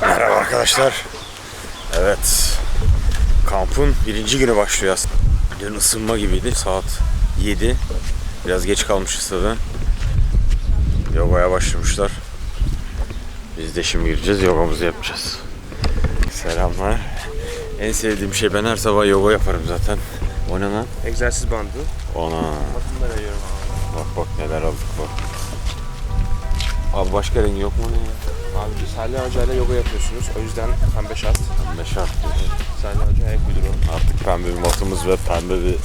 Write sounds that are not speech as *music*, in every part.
Merhaba arkadaşlar. Evet. Kampın birinci günü başlıyor aslında. Dün ısınma gibiydi. Saat 7. Biraz geç kalmışız tabii. Yogaya başlamışlar. Biz de şimdi gireceğiz. Yogamızı yapacağız. Selamlar. En sevdiğim şey ben her sabah yoga yaparım zaten. O ne lan? Egzersiz bandı. Ona. Bak bak neler aldık bak. Abi başka rengi yok mu ne ya? Abi biz Salih Hoca ile yoga yapıyorsunuz. O yüzden pembe şart. Pembe şart. Salih Hoca ayak uyduruyor. Artık pembe bir matımız ve pembe bir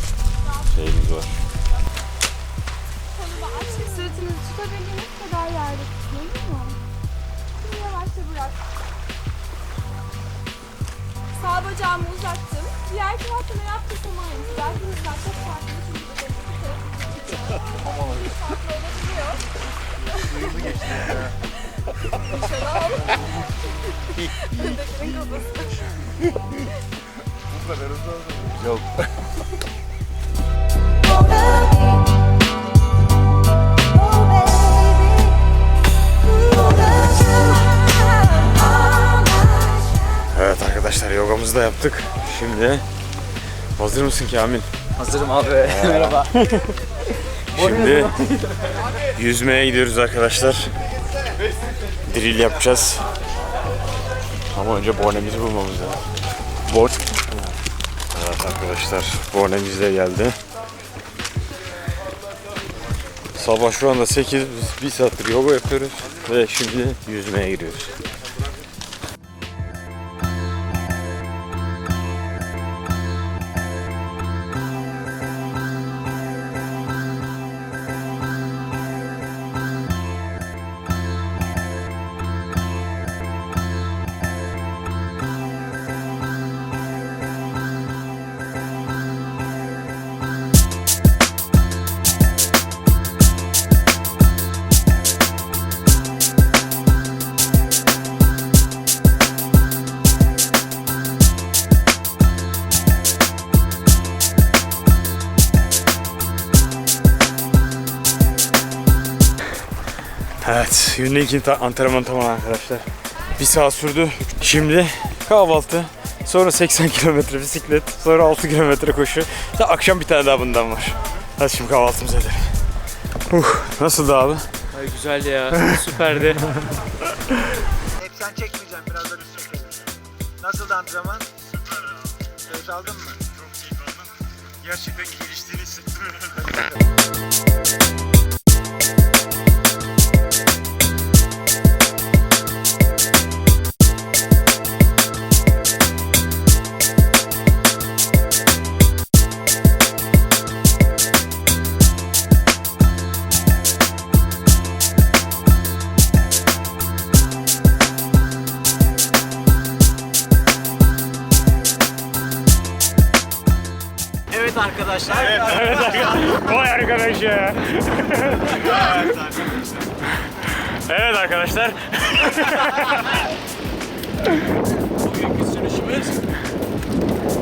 şeyimiz var. Sırtınızı tutabildiğiniz kadar yerde tutun olur mu? Şimdi yavaşça bırak. Sağ bacağımı uzattım. Diğer tarafta ne yaptıysam aynı. Belki çok farklı çünkü bu. Bir *laughs* farklı olabiliyor. Hızlı geçti ya. İnşallah olur. Öndekinin kafası. Evet arkadaşlar yogamızı da yaptık. Şimdi hazır mısın Kamil? Hazırım abi. *laughs* Merhaba. Şimdi yüzmeye gidiyoruz arkadaşlar. Drill yapacağız. Ama önce bornemizi bulmamız lazım. Board. Evet arkadaşlar bornemiz de geldi. Sabah şu anda 8, biz bir saattir yoga yapıyoruz ve şimdi yüzmeye giriyoruz. Evet, ilk ta- antrenman tamam arkadaşlar. Bir saat sürdü. Şimdi kahvaltı, sonra 80 *laughs* kilometre bisiklet, sonra 6 kilometre koşu. İşte akşam bir tane daha bundan var. Hadi şimdi kahvaltımızı edelim. Uh, nasıldı abi? Ay güzel ya. *laughs* Süperdi. Hep sen çekmeyeceksin, biraz da biz çekelim. Nasıldı antrenman? Keyif aldın mı? Çok keyif aldım. Gerçekten geliştiğini hissettim. Evet arkadaşlar. Vay arkadaş ya. *laughs* evet arkadaşlar. Bugünkü sürüşümüz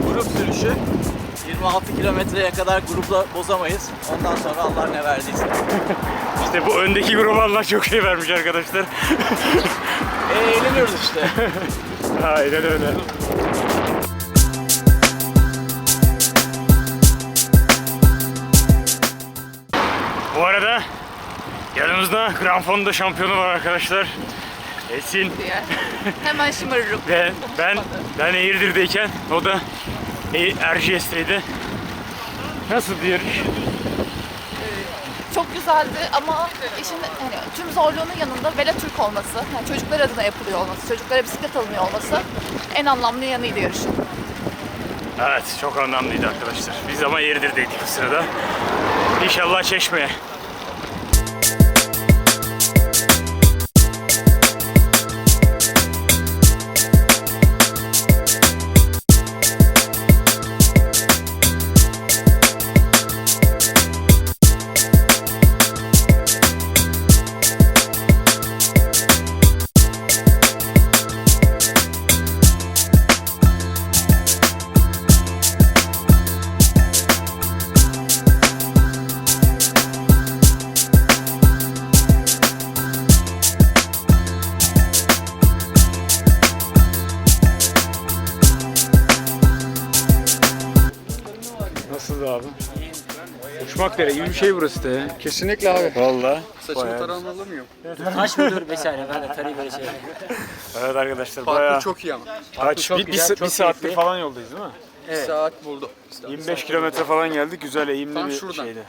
grup sürüşü. 26 kilometreye kadar grupla bozamayız. Ondan sonra Allah ne verdiyse. *laughs* İşte bu öndeki gruba Allah çok şey vermiş arkadaşlar. E, eğleniyoruz işte. *laughs* Aynen öyle. Bu arada yanımızda Grand Fondo şampiyonu var arkadaşlar. Esin *laughs* Hemen şımarırım. ve ben ben Eğirdir'deyken o da Erciyes'teydi. Nasıl bir yarış? Çok güzeldi ama işin hani tüm zorluğunun yanında Vela Türk olması, yani çocuklar adına yapılıyor olması, çocuklara bisiklet alınıyor olması en anlamlı yanıydı yarışın. Evet çok anlamlıydı arkadaşlar. Biz ama Eğirdir'deydik o sırada. İnşallah Çeşme'ye. Çakmakdere gibi bir şey burası da ya. Kesinlikle abi. Valla. Saçımı taramı alamıyorum. Taş mıdır vesaire ben de tarayı böyle şey Evet arkadaşlar Parkur bayağı çok iyi ama. kaç çok bir, bir, güzel, sa- çok bir saattir keyifli. falan yoldayız değil mi? Bir saat buldu. 25 kilometre falan geldik. Güzel eğimli Tam bir şuradan. şeydi.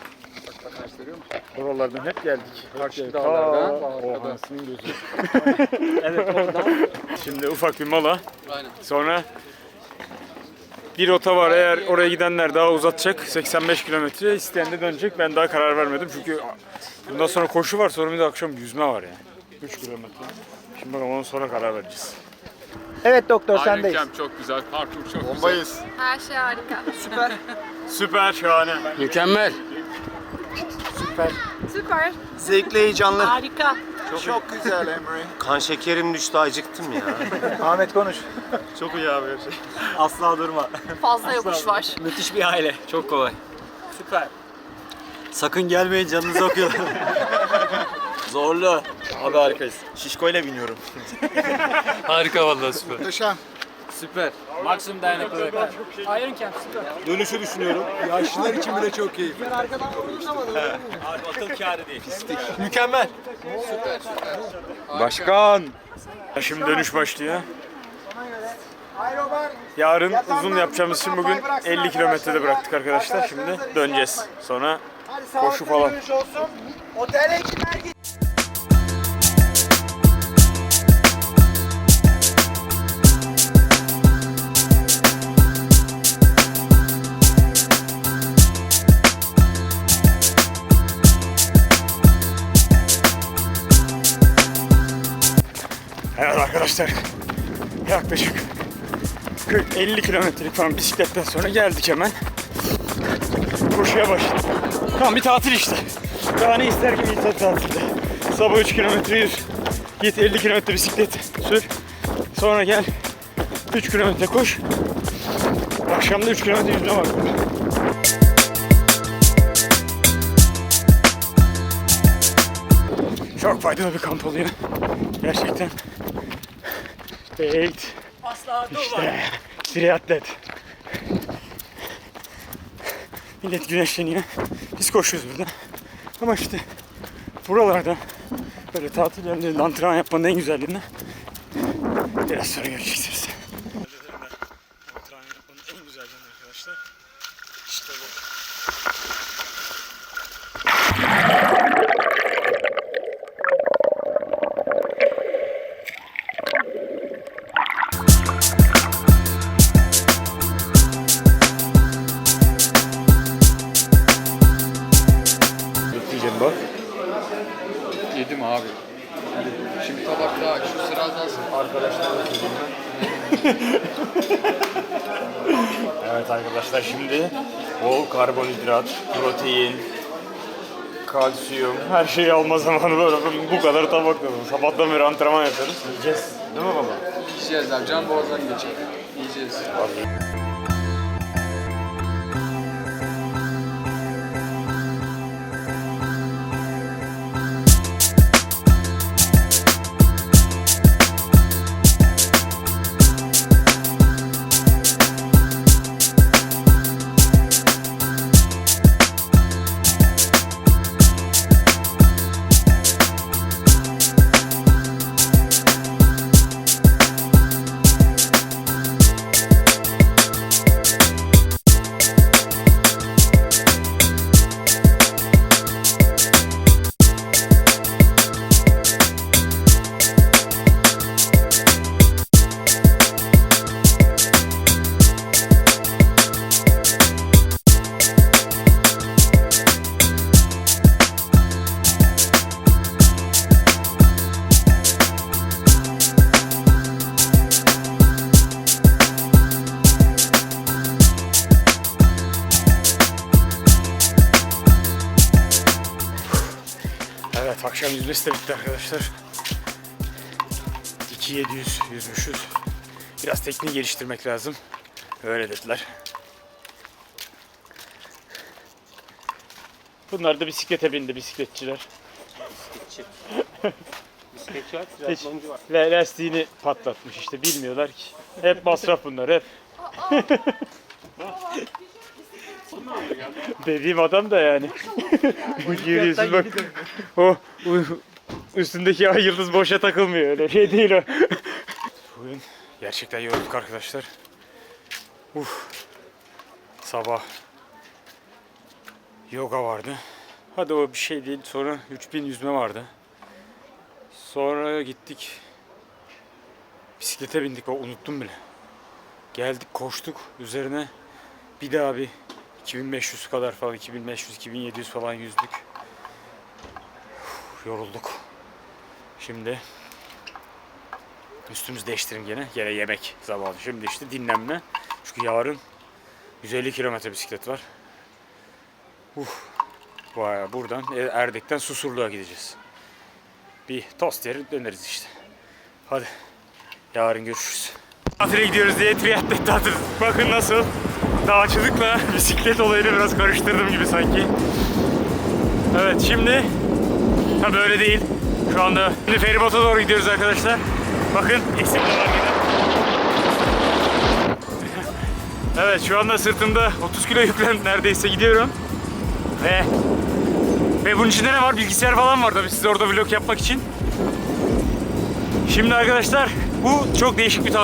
Bak gösteriyor musun? Oralardan hep geldik. Karşı dağlardan, o arkada. anasının gözü. Şimdi ufak bir mola. Aynen. Sonra bir rota var eğer oraya gidenler daha uzatacak 85 kilometre isteyen de dönecek ben daha karar vermedim çünkü bundan sonra koşu var sonra bir de akşam yüzme var yani 3 kilometre. Şimdi bakalım ondan sonra karar vereceğiz. Evet doktor sendeyiz. Ayrıca çok güzel, parkur çok Bombayız. Her şey harika. Süper *laughs* şahane. güzel. Mükemmel. Süper. Zevkli heyecanlı. Harika. Çok güzel Emre. *laughs* Kan şekerim düştü acıktım ya. *laughs* Ahmet konuş. Çok iyi abi şey. *laughs* Asla durma. Fazla yokuş var. Müthiş bir aile. Çok kolay. Süper. Sakın gelmeyin canınızı okuyorlar. Zorlu. Abi harikayız. Şişkoyla biniyorum. Harika vallahi süper. Muhteşem. Süper. Maksimum dayanıklılık. Iron Camp süper. Dönüşü düşünüyorum. Yaşlılar için bile çok iyi. Abi akıl kârı değil. Mükemmel. Başkan. Şimdi dönüş başlıyor. Yarın uzun yapacağımız için bugün 50 kilometrede bıraktık arkadaşlar. Şimdi döneceğiz. Sonra koşu falan. Otele gider arkadaşlar yaklaşık 40-50 kilometrelik falan bisikletten sonra geldik hemen. Koşuya başladık. Tam bir tatil işte. Daha ne ister ki bir tatilde. Sabah 3 kilometre yürü. Git 50 kilometre bisiklet sür. Sonra gel 3 kilometre koş. Akşam da 3 kilometre yüzme var. Çok faydalı bir kamp oluyor. Gerçekten. Durma. İşte triatlet. Millet güneşleniyor. Biz koşuyoruz burada. Ama işte buralarda böyle tatil yerlerinde antrenman yapmanın en güzelliğini biraz sonra göreceksiniz. Evet arkadaşlar şimdi bol karbonhidrat, protein, kalsiyum her şeyi alma zamanı böyle bu kadar tabak lazım. Sabahtan beri antrenman yapıyoruz. Yiyeceğiz. Değil mi baba? Yiyeceğiz abi. Can boğazdan geçecek. Yiyeceğiz. Evet yüzmesi de bitti arkadaşlar. 2700 yüzmüşüz. Biraz tekniği geliştirmek lazım. Öyle dediler. Bunlar da bisiklete bindi bisikletçiler. Bisikletçi var, Hiç la- lastiğini patlatmış işte bilmiyorlar ki. Hep *laughs* masraf bunlar hep. *laughs* Dediğim adam da yani. Bu *laughs* görüyorsun bak. O, o üstündeki ay yıldız boşa takılmıyor öyle şey değil o. Bugün gerçekten yorulduk arkadaşlar. Uf. Sabah yoga vardı. Hadi o bir şey değil. Sonra 3000 yüzme vardı. Sonra gittik. Bisiklete bindik. O unuttum bile. Geldik koştuk. Üzerine bir daha bir 2500 kadar falan 2500 2700 falan yüzdük. Uf, yorulduk. Şimdi üstümüzü değiştirin gene. Gene yemek zamanı. Şimdi işte dinlenme. Çünkü yarın 150 kilometre bisiklet var. Uf. Vay, buradan e, Erdek'ten Susurluğa gideceğiz. Bir tost yer döneriz işte. Hadi. Yarın görüşürüz. Tatile gidiyoruz diye triatlet tatil. Bakın nasıl. Dağcılıkla bisiklet olayını biraz karıştırdım gibi sanki. Evet şimdi ha böyle değil. Şu anda şimdi feribota doğru gidiyoruz arkadaşlar. Bakın eksikler var yine. Evet şu anda sırtımda 30 kilo yüklen neredeyse gidiyorum. Ve ve bunun içinde ne var? Bilgisayar falan var tabii size orada vlog yapmak için. Şimdi arkadaşlar bu çok değişik bir tatil.